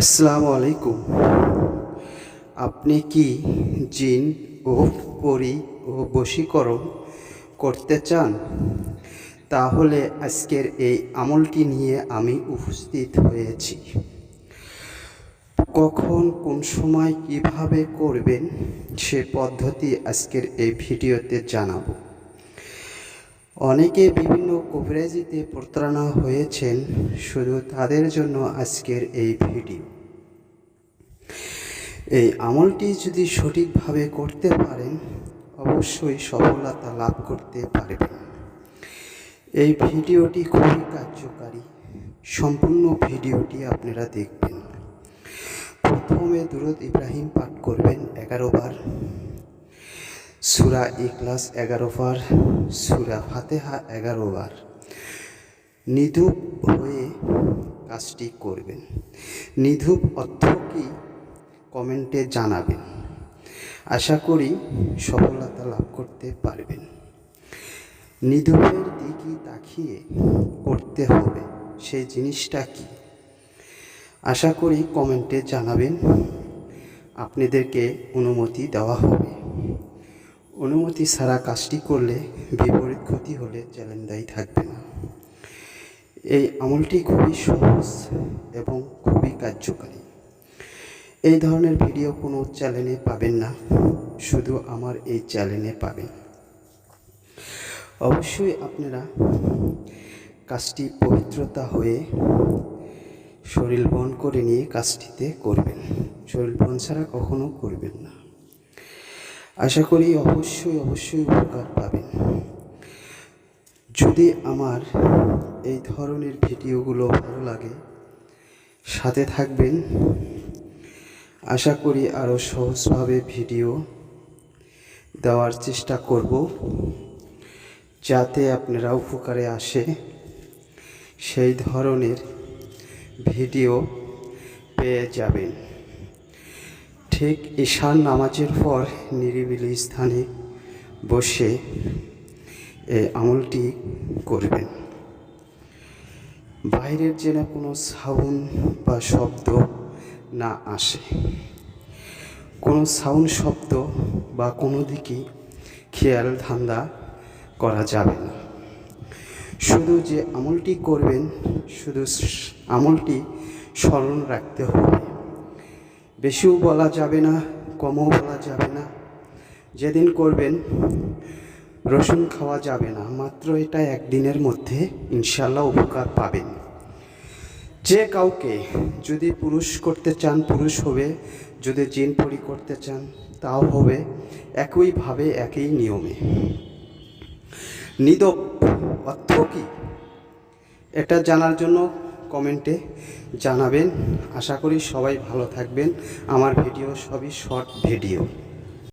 আসসালামু আলাইকুম। আপনি কি জিন ও পরি ও বশীকরণ করতে চান? তাহলে আজকের এই আমলটি নিয়ে আমি উপস্থিত হয়েছি। কখন, কোন সময়, কীভাবে করবেন সে পদ্ধতি আজকের এই ভিডিওতে জানাব। অনেকে বিভিন্ন কভারেজিতে প্রতারণা হয়েছেন, শুধু তাদের জন্য আজকের এই ভিডিও। এই আমলটি যদি সঠিকভাবে করতে পারেন, অবশ্যই সফলতা লাভ করতে পারবেন। এই ভিডিওটি খুবই কার্যকারী। সম্পূর্ণ ভিডিওটি আপনারা দেখবেন। প্রথমে দুরুদ ইব্রাহিম পাঠ করবেন এগারো বার। সুরা ইখলাস এগারো বার, সুরা ফাতেহা এগারো বার। নিধূপ হয়ে কাজটি করবেন। নিধূপ অর্থ কি? কমেন্টে জানাবেন। আশা করি সফলতা লাভ করতে পারবেন। নিধূপের দিকে তাকিয়ে করতে হবে সেই জিনিসটা কি? আশা করি কমেন্টে জানাবেন। আপনাদেরকে অনুমতি দেওয়া হবে। অনুমতি ছাড়া কাজটি করলে বিপরীত ক্ষতি হলে চ্যালেঞ্জাই থাকবে না। এই আমলটি খুবই সহজ এবং খুবই কার্যকারী। এই ধরনের ভিডিও কোনো চ্যানেলে পাবেন না, শুধু আমার এই চ্যানেলে পাবেন। অবশ্যই আপনারা কাজটি পবিত্রতা হয়ে শরীর বন করে নিয়ে কাজটিতে করবেন। শরীর বন ছাড়া কখনো করবেন না। আশা করি অবশ্যই অবশ্যই উপকার পাবেন। যদি আমার এই ধরনের ভিডিওগুলো ভালো লাগে, সাথে থাকবেন। আশা করি আরও সহজভাবে ভিডিও দেওয়ার চেষ্টা করব, যাতে আপনারা উপকারে আসে। সেই ধরনের ভিডিও পেয়ে যাবেন। ঠিক ঈশান নামাজের পর নিরিবিলি স্থানে বসে এই আমলটি করবেন। বাইরের যেন কোনো সাউন্ড বা শব্দ না আসে। কোনো সাউন্ড শব্দ বা কোনো দিকে খেয়াল ধান্দা করা যাবে না। শুধু যে আমলটি করবেন, শুধু আমলটি স্মরণ রাখতে হবে। বেশিও বলা যাবে না, কমও বলা যাবে না। যেদিন করবেন, রসুন খাওয়া যাবে না, মাত্র এটা একদিনের মধ্যে ইনশাল্লাহ উপকার পাবেন। যে কাউকে যদি পুরুষ করতে চান, পুরুষ হবে, যদি জিন পরি করতে চান, তাও হবে একইভাবে একই নিয়মে। নিদপ অর্থ কী? এটা জানার জন্য কমেন্টে জানাবেন। আশা করি সবাই ভালো থাকবেন। আমার ভিডিও সবই শর্ট ভিডিও।